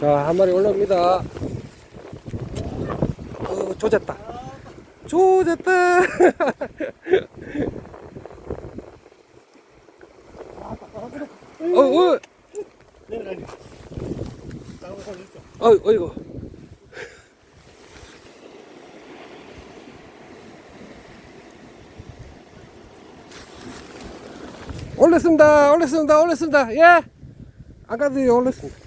자, 한 마리 올라옵니다. 어, 조졌다. 조졌다. 어, 어, 내려가니. 따고 가셨죠. 어, 어이구. 올렸습니다. 올렸습니다. 올렸습니다. 예. 아까도 올렸습니다.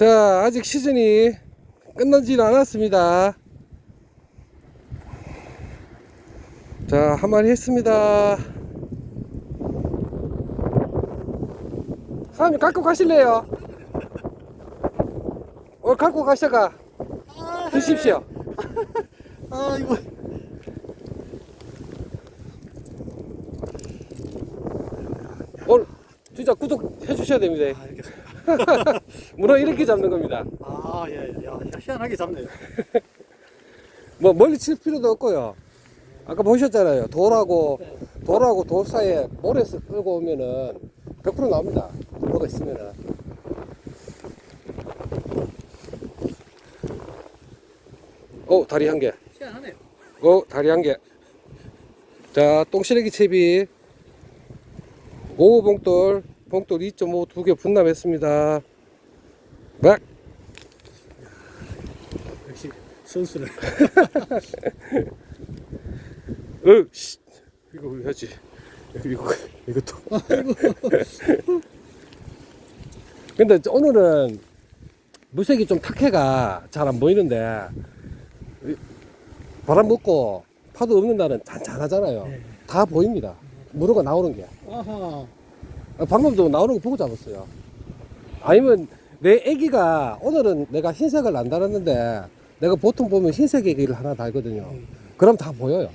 자, 아직 시즌이 끝나지는 않았습니다. 자, 한 마리 했습니다. 사장님 갖고 가실래요? 오늘 갖고 가셔가 드십시오. 아, 이거. 오늘 진짜 구독해 주셔야 됩니다. 아, 알겠습니다. 문어 이렇게 잡는 겁니다. 아, 예, 예. 야, 희한하게 잡네요. 뭐 멀리 칠 필요도 없고요. 아까 보셨잖아요. 돌하고 돌하고 돌 사이에 모래에서 끌고 오면은 100% 나옵니다. 뭐가 있으면은. 오 다리 한 개. 희한하네요. 오 다리 한 개. 자 똥시래기 채비 5 봉돌 봉돌 2.5 두 개 분납했습니다. 막 역시 선수를. 으, 씨. 이거 해야지. 이거, 이것도. 근데 오늘은 물색이 좀 탁해가 잘 안 보이는데, 이- 바람 먹고 파도 없는 날은 잔잔하잖아요. 네. 다 보입니다. 물어가 나오는 게. 아하. 아, 방금도 나오는 거 보고 잡았어요. 아니면 내 애기가 오늘은 내가 흰색을 안 달았는데 내가 보통 보면 흰색 애기를 하나 달거든요. 그럼 다 보여요.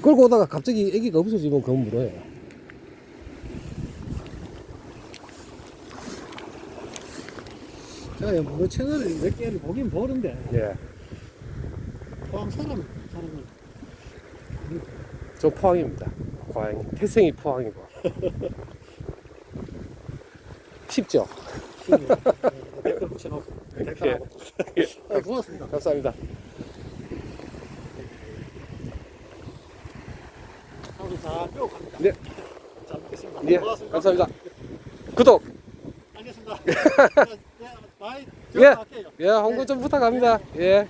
끌고 오다가 갑자기 애기가 없어지면 그건 물어요. 제가 뭐 채널을 몇 개를 보긴 보는데, 예. 포항 사람, 사람은. 저 포항입니다. 고향이. 태생이 포항이고. 쉽죠? 신기해요. 예, 댓글 붙여놓고. 댓글하고. 예. 아, 고맙습니다. 감사합니다. 하루 잘 빼고 갑니다. 네. 잘 먹겠습니다. 예. 고맙습니다. 감사합니다. 구독! 알겠습니다. 네, 많이 예. 들어갈게요. 예, 홍보 좀 부탁합니다. 예.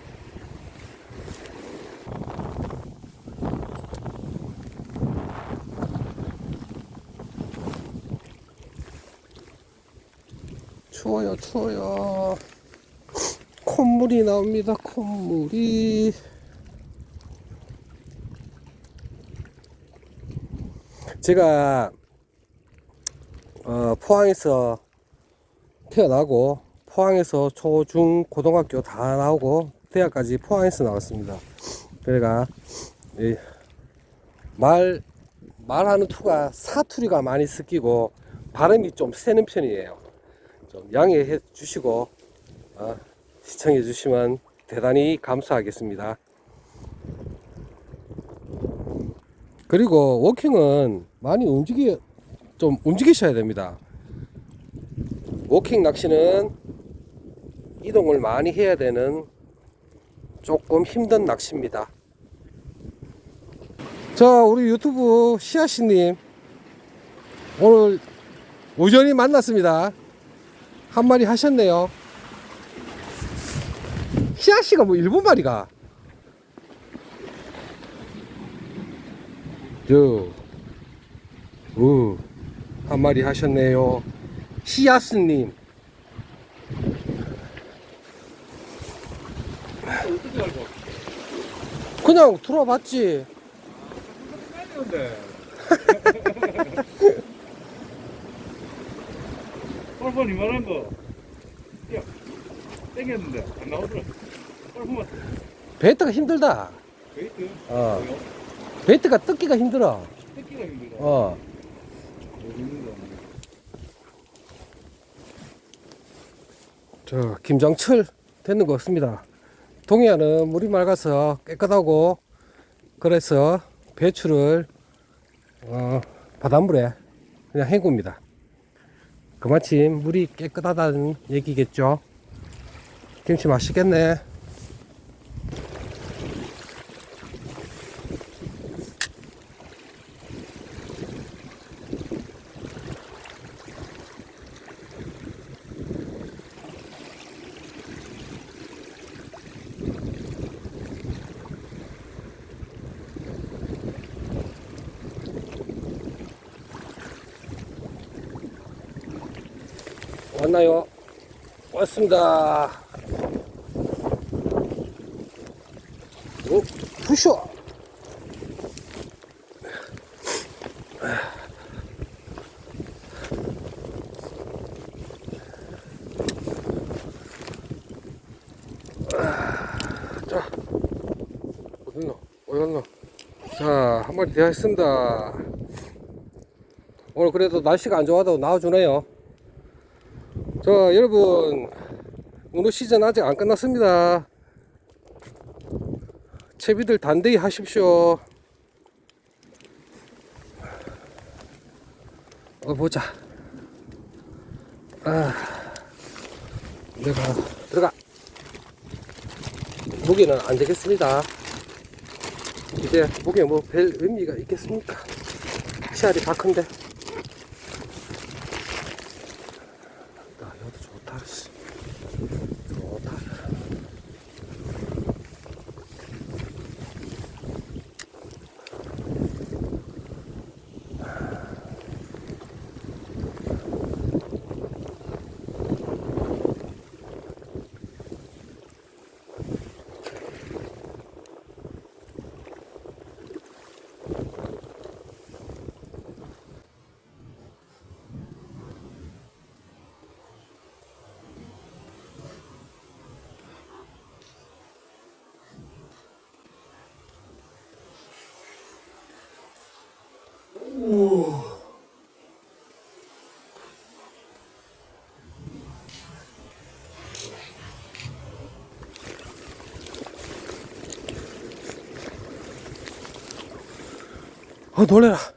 추워요, 추워요. 콧물이 나옵니다, 콧물이. 제가 어, 포항에서 태어나고 포항에서 초, 중, 고등학교 다 나오고 대학까지 포항에서 나왔습니다. 그래가 이말 말하는 투가 사투리가 많이 섞이고 발음이 좀 세는 편이에요. 좀 양해해 주시고 어, 시청해 주시면 대단히 감사하겠습니다. 그리고 워킹은 많이 움직이 좀 움직이셔야 됩니다. 워킹 낚시는 이동을 많이 해야 되는 조금 힘든 낚시입니다. 자, 우리 유튜브 시아씨님 오늘 우연히 만났습니다. 한 마리 하셨네요. 시아씨가 뭐 일본 말이가? 저, 우, 한 마리 하셨네요. 알고? 그냥 들어봤지. 뻘뻘 이만한 거. 야, 땡겼는데 안 나오더라. 뻘뻘 베이트가 힘들다. 웨이트. 어. 베이트가 뜯기가 힘들어. 뜯기가 힘들다. 어. 저, 김장철 되는 거 없습니다. 동해안은 물이 맑아서 깨끗하고, 그래서 배추를, 어, 바닷물에 그냥 헹굽니다. 그마침 물이 깨끗하다는 얘기겠죠. 김치 맛있겠네. 왔나요? 왔습니다. 오, 푸셔! 자, 어딨노? 어딨노? 자, 한 마리 되었습니다. 오늘 그래도 날씨가 안 좋아도 나와주네요. 자 여러분. 문어 시즌 아직 안 끝났습니다. 채비들 단대히 하십시오. 어 보자. 아 내가 들어가. 무게는 안 되겠습니다. 이제 무게 뭐 별 의미가 있겠습니까? 씨알이 다 큰데 아, 여도 좋다. 씨. 좋다. 어, 놀래라.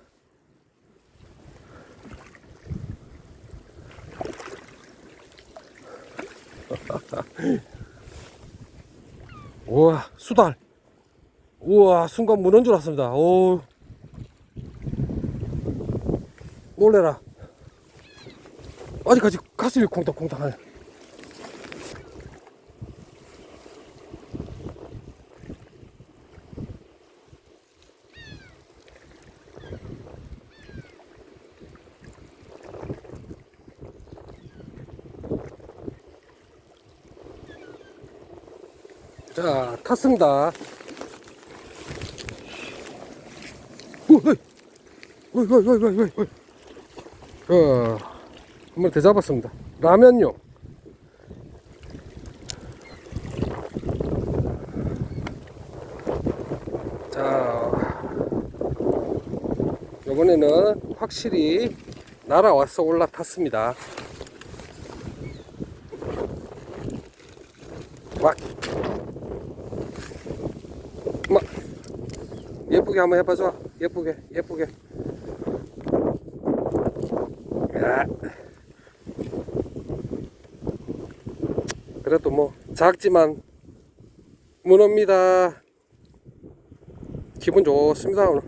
우와, 수달. 우와, 순간 무는 줄 알았습니다. 오. 놀래라. 아직까지 가슴이 콩닥콩닥하네. 자, 탔습니다. 오, 어이, 어이, 어이, 어이, 어이, 어이. 어, 한번 더 잡았습니다. 라면요. 자, 이번에는 확실히 날아와서 올라탔습니다. 예쁘게 한번 해봐줘. 예쁘게, 예쁘게. 야. 그래도 뭐 작지만 문어입니다. 기분 좋습니다 오늘.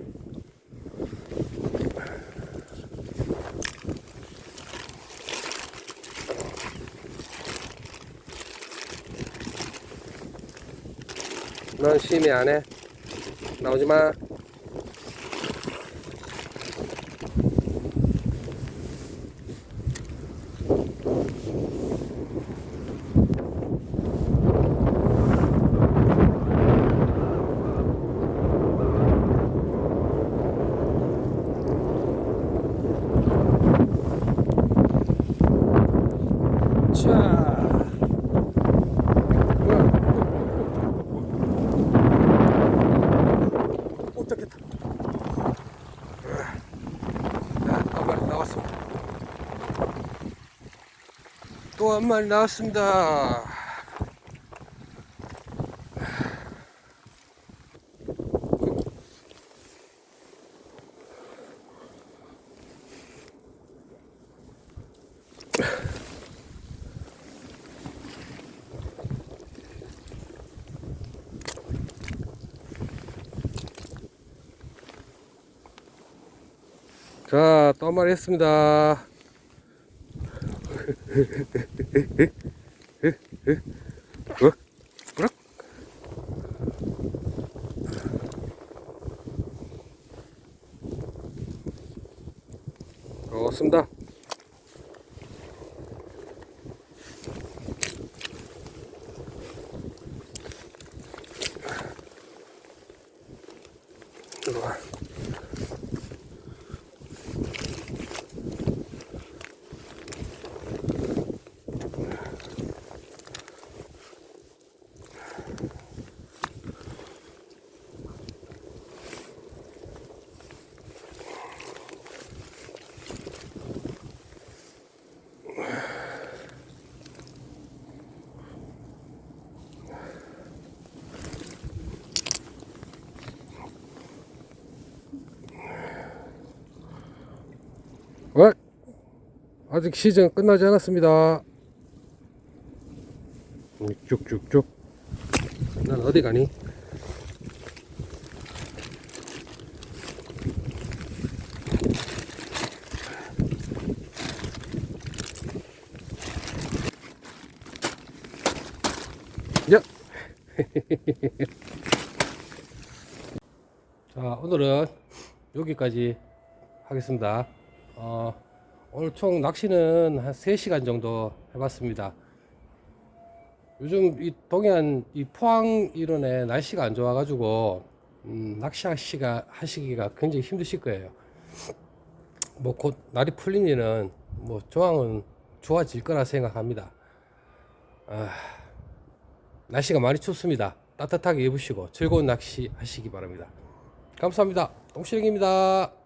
넌 심의 안 해. 나오지 마. 마리 나왔습니다. 자, 떠마리 했습니다. 어? 그래? 좋습니다. 들어와. 어? 아직 시즌 끝나지 않았습니다. 음, 쭉쭉쭉. 난 어디 가니? 야! 자, 오늘은 여기까지 하겠습니다. 어, 오늘 총 낚시는 한 3시간 정도 해봤습니다. 요즘 이 동해안 이 포항 이런에 날씨가 안 좋아가지고 음, 낚시하시기가 하시기가 굉장히 힘드실 거예요. 뭐 곧 날이 풀리면은 뭐 조항은 좋아질 거라 생각합니다. 아, 날씨가 많이 춥습니다. 따뜻하게 입으시고 즐거운 낚시 하시기 바랍니다. 감사합니다. 동시령입니다.